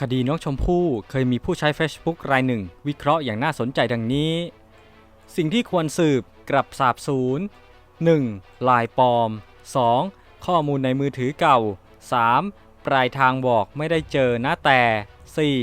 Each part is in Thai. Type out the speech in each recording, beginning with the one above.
คดีน้องชมพู่เคยมีผู้ใช้ Facebook รายหนึ่ง วิเคราะห์อย่างน่าสนใจดังนี้ สิ่งที่ควรสืบกลับสาบสูญ 1. ลายปลอม 2. ข้อมูลในมือถือเก่า 3. ปลายทางบอกไม่ได้เจอนะแต่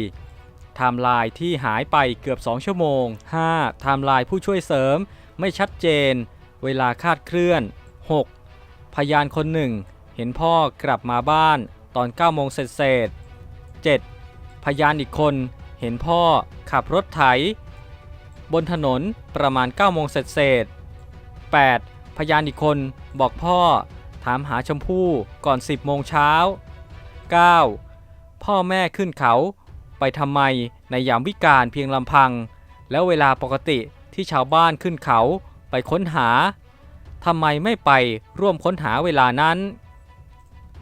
4. ไทม์ไลน์ที่หายไปเกือบ 2 ชั่วโมง 5. ไทม์ไลน์ผู้ช่วยเสริม ไม่ชัดเจน เวลาคาดเคลื่อน 6. พยานคนหนึ่ง เห็นพ่อกลับมาบ้านตอน9โมงเศษๆ 7. พยานอีกคนเห็นพ่อขับรถไถ บนถนนประมาณ9โมงเศษๆ 8. พยานอีกคนบอกพ่อถามหาชมพู่ก่อน 10 โมงเช้า 9. พ่อแม่ขึ้นเขาไปทำไมในยามวิกาลเพียงลำพัง แล้วเวลาปกติที่ชาวบ้านขึ้นเขาไปค้นหาทำไมไม่ไปร่วมค้นหาเวลานั้น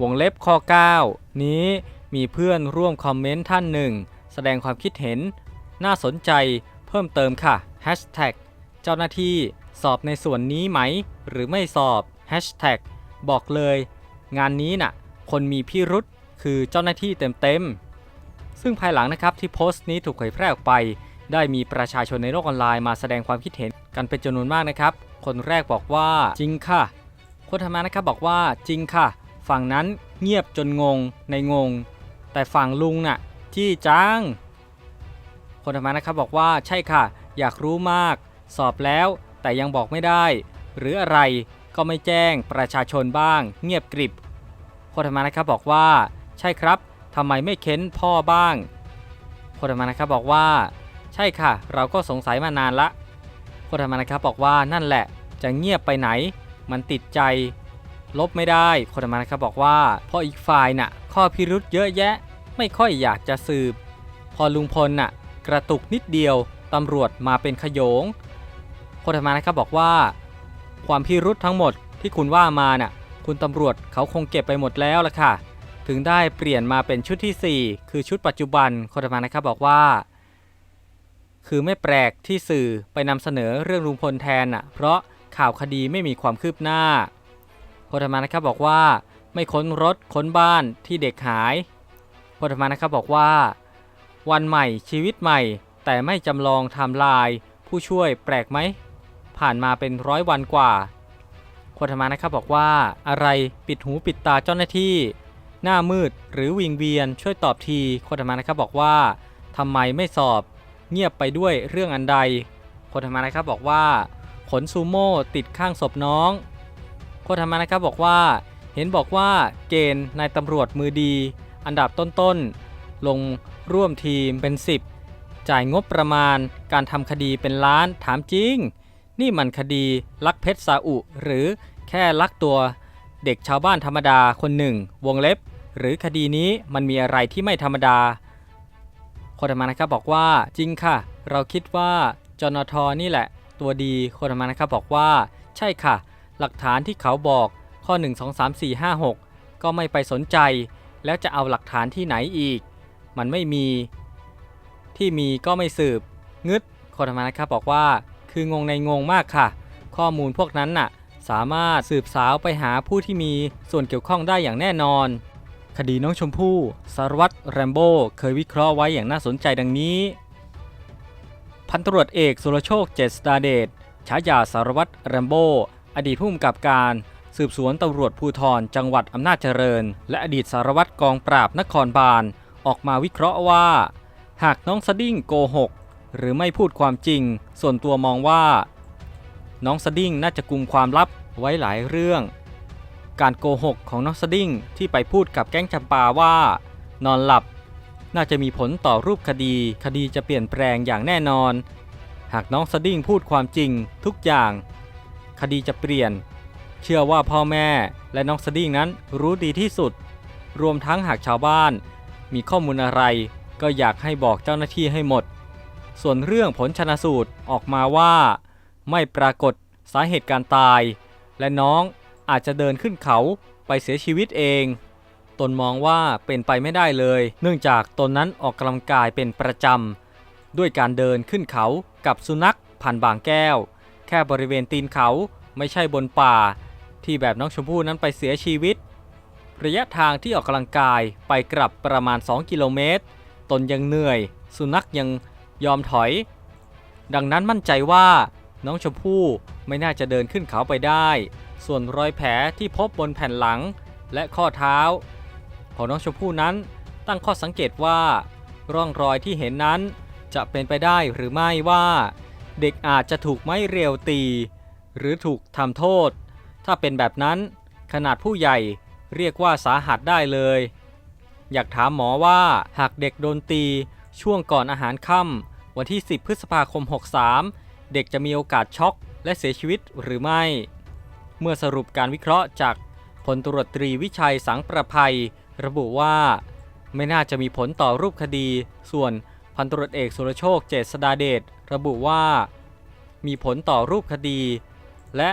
วงเล็บข้อ 9 นี้ มีเพื่อนร่วมคอมเมนต์ท่านหนึ่ง แสดงความคิดเห็น น่าสนใจเพิ่มเติมค่ะ Hashtag เจ้าหน้าที่สอบในส่วนนี้ไหม หรือไม่สอบ Hashtag บอกเลย งานนี้น่ะ คนมีพิรุษคือเจ้าหน้าที่เต็มๆ ซึ่งภายหลังนะครับที่โพสต์นี้ถูกเผยแพร่ออกไป ได้มีประชาชนในโลกออนไลน์มาแสดงความคิดเห็นกันเป็นจำนวนมากนะครับ คนแรกบอกว่าจริงค่ะ คนธรรมานะครับบอกว่าจริงค่ะ ฝั่งนั้นเงียบจนงงในงง แต่ฝั่งลุงน่ะจี้จัง คนธรรมานะครับบอกว่าใช่ค่ะ อยากรู้มาก สอบแล้วแต่ยังบอกไม่ได้ หรืออะไรก็ไม่แจ้งประชาชนบ้าง เงียบกริบ คนธรรมานะครับบอกว่า ใช่ครับทำไมไม่เค้นพ่อบ้าง คนธรรมานะครับบอกว่า ใช่ค่ะ เราก็สงสัยมานานละคนธรรมนะครับบอกว่านั่นแหละจะเงียบไปไหน มันติดใจ ลบไม่ได้คนมานะครับบอกว่าเพราะอีกฝ่ายน่ะ ข้อพิรุษเยอะแยะ ไม่ค่อยอยากจะสืบ พอลุงพลน่ะ กระตุกนิดเดียวตำรวจมาเป็นขยงคนมานะครับบอกว่า ความพิรุษทั้งหมดที่คุณว่ามาน่ะ คุณตำรวจเขาคงเก็บไปหมดแล้วล่ะค่ะ ถึงได้เปลี่ยนมาเป็นชุดที่ 4 คือชุดปัจจุบันคนมานะครับบอกว่าคือไม่แปลกที่สื่อไปนำเสนอเรื่องลุงพลแทนน่ะ เพราะข่าวคดีไม่มีความคืบหน้า พลธรรมานะครับบอกว่าไม่ค้นรถค้นบ้านที่เด็กหายพลธรรมานะครับบอกว่า วันใหม่ชีวิตใหม่ แต่ไม่จำลองไทม์ไลน์ผู้ช่วยแปลกไหม ผ่านมาเป็นร้อยวันกว่าพลธรรมานะครับบอกว่าอะไรปิดหูปิดตาเจ้าหน้าที่ หน้ามืดหรือวิงเวียนช่วยตอบทีคนธรรมานะครับบอกว่าทำไมไม่สอบ เงียบไปด้วยเรื่องอันใดคนธรรมานะครับบอกว่าขนซูโม่ติดข้างศพน้อง คนธรรมานะครับบอกว่า เห็นบอกว่าเกณฑ์นายตำรวจมือดี อันดับต้นๆ ลงร่วมทีมเป็น 10 จ่ายงบประมาณ การทำคดีเป็นล้านถามจริง นี่มันคดีลักเพชรซาอุ หรือแค่ลักตัวเด็กชาวบ้านธรรมดาคนหนึ่ง วงเล็บ หรือคดีนี้มันมีอะไรที่ไม่ธรรมดาคนธรรมนะครับบอกว่าจริงค่ะ เราคิดว่าจนทนี่แหละ ตัวดีคนธรรมนะครับบอกว่า ใช่ค่ะ หลักฐานที่เขาบอกข้อ 1 2 3 4 5 6 ก็ไม่ไปสนใจ แล้วจะเอาหลักฐานที่ไหนอีก มันไม่มี ที่มีก็ไม่สืบ งึดคนธรรมานะครับบอกว่า คืองงในงงมากค่ะ ข้อมูลพวกนั้นน่ะ สามารถสืบสาวไปหาผู้ที่มีส่วนเกี่ยวข้องได้อย่างแน่นอน คดีน้องชมพู่สารวัตรแรมโบ้เคยวิเคราะห์ไว้อย่างน่าสนใจดังนี้ พันตรวจเอกสุรโชคเจษดาเดชฉายาสารวัตรแรมโบ้ อดีตผู้กำกับการสืบสวนตำรวจภูธรจังหวัดอำนาจเจริญ และอดีตสารวัตรกองปราบนครบาล ออกมาวิเคราะห์ว่า หากน้องสดิ้งโกหก หรือไม่พูดความจริง ส่วนตัวมองว่า น้องสดิ้งน่าจะกุมความลับไว้หลายเรื่อง การโกหกของน้องสดิ้งที่ไปพูดกับแก๊งจำปาว่า นอนหลับ น่าจะมีผลต่อรูปคดี คดีจะเปลี่ยนแปลงอย่างแน่นอน หากน้องสดิ้งพูดความจริงทุกอย่าง คดีจะเปลี่ยน เชื่อว่าพ่อแม่และน้องสดิ้งนั้นรู้ดีที่สุด รวมทั้งหากชาวบ้าน มีข้อมูลอะไร ก็อยากให้บอกเจ้าหน้าที่ให้หมด ส่วนเรื่องผลชนะสูตรออกมาว่า ไม่ปรากฏสาเหตุการตาย และน้องอาจจะเดินขึ้นเขาไปเสียชีวิตเอง ตนมองว่าเป็นไปไม่ได้เลย เนื่องจากตนนั้นออกกำลังกายเป็นประจำด้วยการเดินขึ้นเขากับสุนัขผ่านบางแก้ว แค่บริเวณตีนเขาไม่ใช่บนป่า ที่แบบน้องชมพู่นั้นไปเสียชีวิต ระยะทางที่ออกกำลังกายไปกลับประมาณ 2 กิโลเมตร ตนยังเหนื่อย สุนัขยังยอมถอย ดังนั้นมั่นใจว่าน้องชมพู่ไม่น่าจะเดินขึ้นเขาไปได้ ส่วนรอยแผลที่พบบนแผ่นหลังและข้อเท้า ของน้องชมพู่นั้นตั้งข้อสังเกตว่า ร่องรอยที่เห็นนั้นจะเป็นไปได้หรือไม่ว่า เด็กอาจจะถูกไม้เรียวตี หรือถูกทำโทษ ถ้าเป็นแบบนั้นขนาดผู้ใหญ่เรียกว่าสาหัสได้เลย อยากถามหมอว่าหากเด็กโดนตีช่วงก่อนอาหารค่ำวันที่ 10 พฤษภาคม 63 เด็กจะมีโอกาสช็อกและเสียชีวิตหรือไม่ เมื่อสรุปการวิเคราะห์จากพลตรวจตรีวิชัยสังประภัย ระบุว่า ไม่น่าจะมีผลต่อรูปคดี ส่วน พันตรวจเอกสุรโชคเจษดาเดชระบุว่า มีผลต่อรูปคดี และ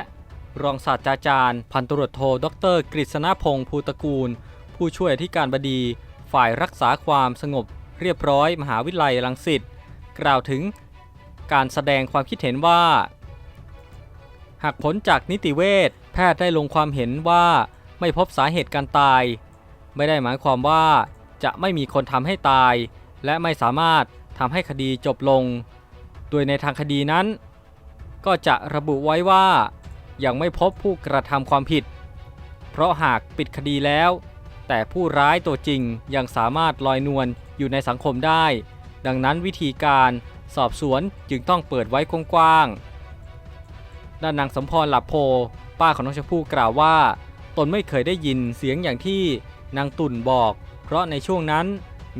รองศาสตราจารย์ พันตรวจโทดรกฤษณพงศ์ภูตระกูล ผู้ช่วยอธิการบดี ฝ่ายรักษาความสงบเรียบร้อยมหาวิทยาลัยรังสิตกล่าวถึงการแสดงความคิดเห็นว่า หากผลจากนิติเวชแพทย์ได้ลงความเห็นว่าไม่พบสาเหตุการตาย ไม่ได้หมายความว่าจะไม่มีคนทำให้ตาย และไม่สามารถทำให้คดีจบลง โดยในทางคดีนั้น ก็จะระบุไว้ว่ายังไม่พบผู้กระทำความผิด เพราะหากปิดคดีแล้ว แต่ผู้ร้ายตัวจริงยังสามารถลอยนวลอยู่ในสังคมได้ ดังนั้นวิธีการสอบสวนจึงต้องเปิดไว้กว้างๆ ด้านนางสมพรหลับโพ ป้าของน้องชมพู่กล่าวว่า ตนไม่เคยได้ยินเสียงอย่างที่นางตุ่นบอก เพราะในช่วงนั้น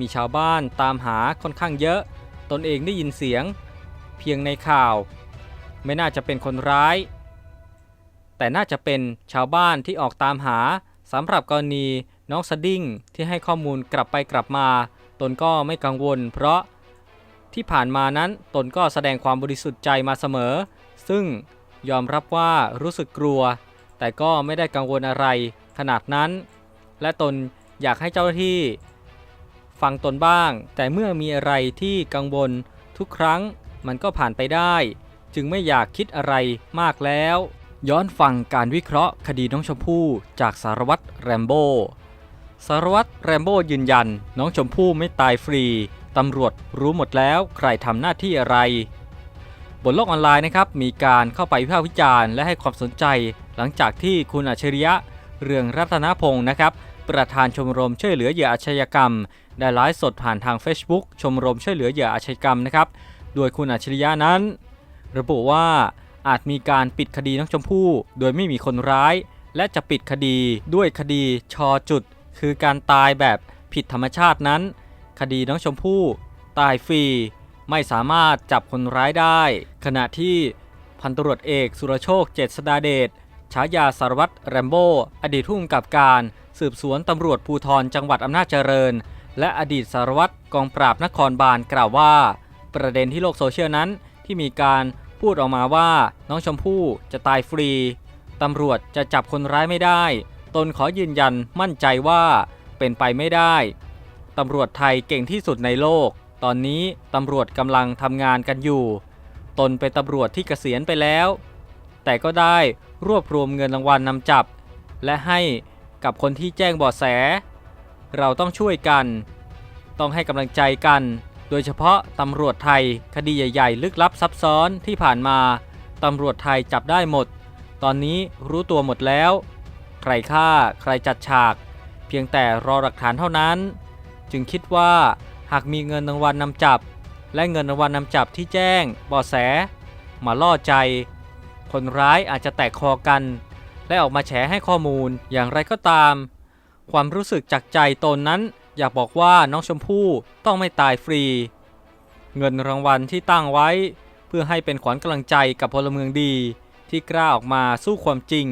มีชาวบ้านตามหาค่อนข้างเยอะ ตนเองได้ยินเสียง เพียงในข่าว ไม่น่าจะเป็นคนร้าย แต่น่าจะเป็นชาวบ้านที่ออกตามหาสำหรับกรณีน้องสดิ้งที่ให้ข้อมูลกลับไปกลับมา ตนก็ไม่กังวล เพราะที่ผ่านมานั้นตนก็แสดงความบริสุทธิ์ใจมาเสมอ ซึ่งยอมรับว่ารู้สึกกลัว แต่ก็ไม่ได้กังวลอะไรขนาดนั้น และตนอยากให้เจ้าหน้าที่ ฟังตนบ้าง แต่เมื่อมีอะไรที่กังวลทุกครั้งมันก็ผ่านไปได้ จึงไม่อยากคิดอะไรมากแล้ว ย้อนฟังการวิเคราะห์คดีน้องชมพู่จากสารวัตรแรมโบ้สารวัตรแรมโบ้ยืนยัน น้องชมพู่ไม่ตายฟรีตำรวจรู้หมดแล้วใครทำหน้าที่อะไร บนโลกออนไลน์นะครับมีการเข้าไปวิพากษ์วิจารณ์และให้ความสนใจ หลังจากที่คุณอัจฉริยะเรืองรัตนพงศ์นะครับ ประธานชมรมช่วยเหลือเหยื่ออาชญากรรม ได้ไลฟ์สดผ่านทาง Facebook ชมรมช่วยเหลือเหยื่ออาชญากรรมนะครับโดยคุณอัจฉริยะนั้น ระบุว่าอาจมีการปิดคดีน้องชมพู่ โดยไม่มีคนร้าย และจะปิดคดีด้วยคดีชอจุด คือการตายแบบผิดธรรมชาตินั้น คดีน้องชมพู่ ตายฟรี ไม่สามารถจับคนร้ายได้ ขณะที่พันตรวจเอกสุรโชคเจษดาเดชฉายาสารวัตรแรมโบ้อดีตผู้กำกับการ สืบสวนตำรวจภูธรจังหวัดอำนาจเจริญ และอดีตสารวัตรกองปราบนครบาลกล่าวว่า ประเด็นที่โลกโซเชียลนั้นที่มีการพูดออกมาว่าน้องชมพู่จะตายฟรีตำรวจจะจับคนร้ายไม่ได้ ตนขอยืนยันมั่นใจว่าเป็นไปไม่ได้ ตำรวจไทยเก่งที่สุดในโลก ตอนนี้ตำรวจกำลังทำงานกันอยู่ ตนเป็นตำรวจที่เกษียณไปแล้ว แต่ก็ได้รวบรวมเงินรางวัลนนำจับ และให้ กับคนที่แจ้งเบาะแส เราต้องช่วยกัน ต้องให้กำลังใจกัน โดยเฉพาะตำรวจไทยคดีใหญ่ๆ ลึกลับซับซ้อนที่ผ่านมาตำรวจไทยจับได้หมด ตอนนี้รู้ตัวหมดแล้ว ใครฆ่าใครจัดฉาก เพียงแต่รอหลักฐานเท่านั้น จึงคิดว่าหากมีเงินรางวัลนำจับ และเงินรางวัลนำจับที่แจ้งเบาะแส มาล่อใจ คนร้ายอาจจะแตกคอกัน และออกมาแฉให้ข้อมูลอย่างไรก็ตาม ความรู้สึกจากใจตนนั้น อยากบอกว่าน้องชมพู่ต้องไม่ตายฟรี เงินรางวัลที่ตั้งไว้ เพื่อให้เป็นขวัญกำลังใจกับพลเมืองดี ที่กล้าออกมาสู้ความจริง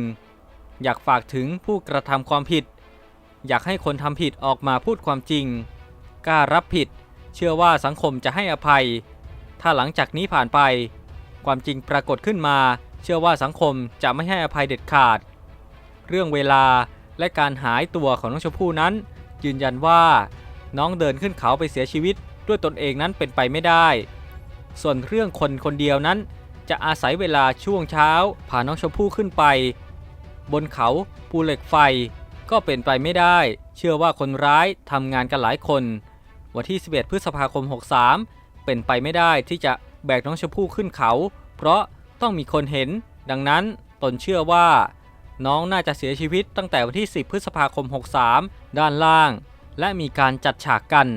อยากฝากถึงผู้กระทำความผิด อยากให้คนทำผิดออกมาพูดความจริงกล้ารับผิด เชื่อว่าสังคมจะให้อภัย ถ้าหลังจากนี้ผ่านไป ความจริงปรากฏขึ้นมา เชื่อว่าสังคมจะไม่ให้อภัยเด็ดขาด เรื่องเวลาและการหายตัวของน้องชมพู่นั้น ยืนยันว่าน้องเดินขึ้นเขาไปเสียชีวิตด้วยตนเองนั้นเป็นไปไม่ได้ ส่วนเรื่องคนคนเดียวนั้น จะอาศัยเวลาช่วงเช้าพาน้องชมพู่ขึ้นไป บนเขาภูเหล็กไฟก็เป็นไปไม่ได้ เชื่อว่าคนร้ายทำงานกันหลายคน วันที่ 11 พฤษภาคม 63 เป็นไปไม่ได้ที่จะแบกน้องชมพู่ขึ้นเขา เพราะ ต้องมีคนเห็น ดังนั้นตนเชื่อว่า น้องน่าจะเสียชีวิตตั้งแต่วันที่ 10 พฤษภาคม 63 ด้านล่าง และมีการจัดฉากกัน